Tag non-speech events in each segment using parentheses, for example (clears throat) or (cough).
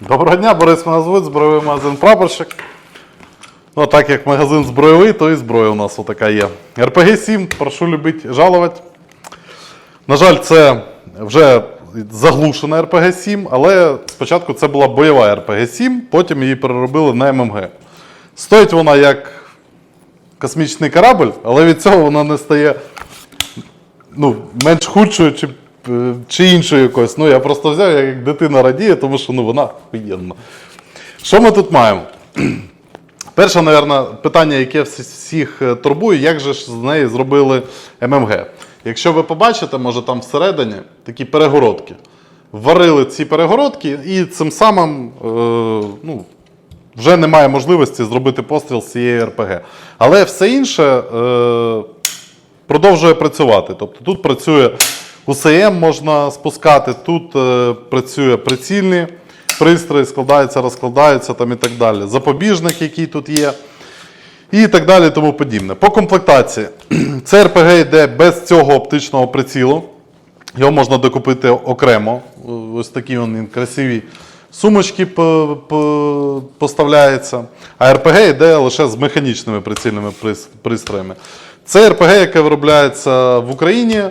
Доброго дня, Борис мене звуть, збройовий магазин Прапорщик. Ну, так як магазин збройовий, то і зброя у нас отака є. РПГ 7, прошу любити, жалувати. На жаль, це вже заглушена РПГ 7, але спочатку це була бойова РПГ 7, потім її переробили на ММГ. Стоїть вона як космічний корабль, але від цього вона не стає ну, менш худшою чи, е, чи іншою якоюсь. Ну, я просто взяв, як дитина радіє, тому що ну, вона охуєнна. Що ми тут маємо? (clears throat) Перше, мабуть, питання, яке всіх е, турбує, як же ж з неї зробили ММГ. Якщо ви побачите, може там всередині такі перегородки. Варили ці перегородки, і цим самим е, ну, вже немає можливості зробити постріл з цієї РПГ. Але все інше е, продовжує працювати. Тобто тут працює УСМ, можна спускати, тут е, працює прицільні пристрої, складаються, розкладаються там і так далі. Запобіжник, який тут є. І так далі, тому подібне. По комплектації. (clears throat) Це РПГ йде без цього оптичного прицілу. Його можна докупити окремо. Ось такі він красиві сумочки по- по- поставляється. А РПГ йде лише з механічними прицільними пристроями. Це РПГ, яке виробляється в Україні. е,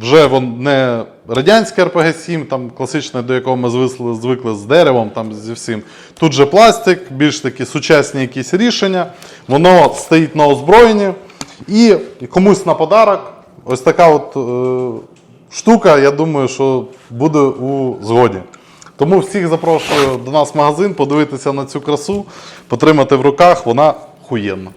Вже вон не радянське РПГ-7, там класичне, до якого ми звикли, звикли з деревом, там зі всім. Тут же пластик, більш такі сучасні якісь рішення. Воно стоїть на озброєнні. І комусь на подарок ось така от е, штука, я думаю, що буде у згоді. Тому всіх запрошую до нас в магазин, подивитися на цю красу, потримати в руках, вона хуєнна.